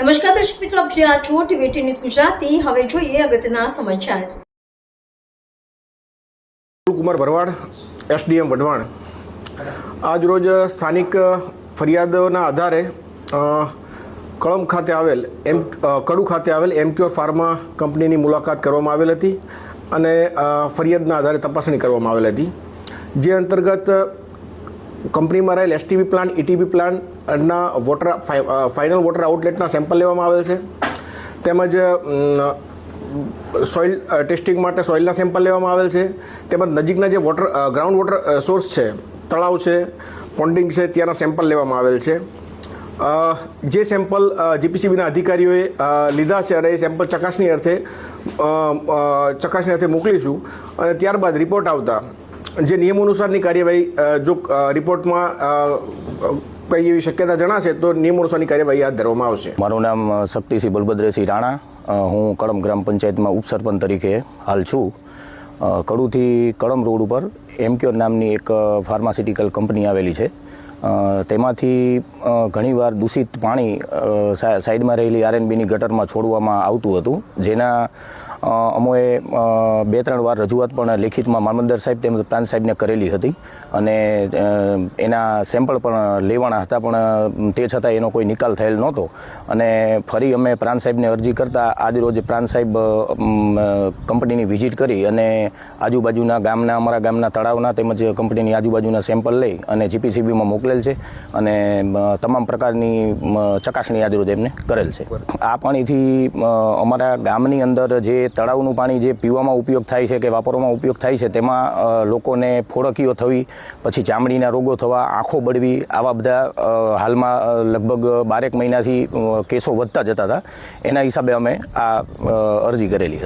નમસ્કાર દર્શક મિત્રો, આપ જ્યાં છો ટીવી ન્યૂઝ ગુજરાતી. હવે જોઈએ અગત્યના સમાચાર. કુમાર ભરવાડ, એસડીએમ વઢવાણ. આજરોજ સ્થાનિક ફરિયાદોના આધારે કળમ ખાતે આવેલ એમ કડુ ખાતે આવેલ એમક્યોર ફાર્મા કંપનીની મુલાકાત કરવામાં આવેલ હતી અને ફરિયાદના આધારે તપાસણી કરવામાં આવેલ હતી. જે અંતર્ગત કંપનીમાં રહેલ એસટીબી પ્લાન્ટ ઇટીબી પ્લાન્ટના વોટર ફાઇ- ફાઇનલ વોટર આઉટલેટના સેમ્પલ લેવામાં આવેલ છે. તેમજ સોઇલ ટેસ્ટિંગ માટે સોઇલના સેમ્પલ લેવામાં આવેલ છે. તેમજ નજીકના જે વોટર ગ્રાઉન્ડ વોટર સોર્સ છે, તળાવ છે પોન્ડિંગ છે, ત્યાંના સેમ્પલ લેવામાં આવેલ છે. જે સેમ્પલ જીપીસીબીના અધિકારીઓએ લીધા છે અને એ સેમ્પલ ચકાસણી અર્થે ચકાસણી અર્થે મોકલીશું અને ત્યારબાદ રિપોર્ટ આવતા જે નિયમો અનુસારની કાર્યવાહી જો રિપોર્ટમાં કંઈ એવી શક્યતા જણાશે, તો નિયમો અનુસારની કાર્યવાહી હાથ ધરવામાં આવશે. મારું નામ શક્તિસિંહ બલભદ્રસિંહ રાણા. હું કળમ ગ્રામ પંચાયતમાં ઉપસરપંચ તરીકે હાલ છું. કડુથી કળમ રોડ ઉપર એમક્યોર નામની એક ફાર્માસ્યુટિકલ કંપની આવેલી છે. તેમાંથી ઘણીવાર દૂષિત પાણી સાઈડમાં રહેલી આરએનબીની ગટરમાં છોડવામાં આવતું હતું. જેના અમોએ બે ત્રણ વાર રજૂઆત પણ લેખિતમાં મામલતદાર સાહેબ તેમજ પ્રાંત સાહેબને કરેલી હતી અને એના સેમ્પલ પણ લેવાના હતા પણ તે છતાં એનો કોઈ નિકાલ થયેલ નહોતો. અને ફરી અમે પ્રાંત સાહેબને અરજી કરતાં આજ રોજ પ્રાંત સાહેબ કંપનીની વિઝિટ કરી અને આજુબાજુના ગામના અમારા ગામના તળાવના તેમજ કંપનીની આજુબાજુના સેમ્પલ લઈ અને જીપીસીબીમાં મોકલેલ છે અને તમામ પ્રકારની ચકાસણી આજ રોજ એમને કરેલ છે. આ પાણીથી અમારા ગામની અંદર જે તળાવનું પાણી જે પીવામાં ઉપયોગ થાય છે કે વાપરવામાં ઉપયોગ થાય છે, તેમાં લોકોને ફોડકીઓ થવી, પછી ચામડીના રોગો થવા, આંખો બળવી, આવા બધા હાલમાં લગભગ બારેક મહિનાથી કેસો વધતા જતા હતા. એના હિસાબે અમે આ અરજી કરેલી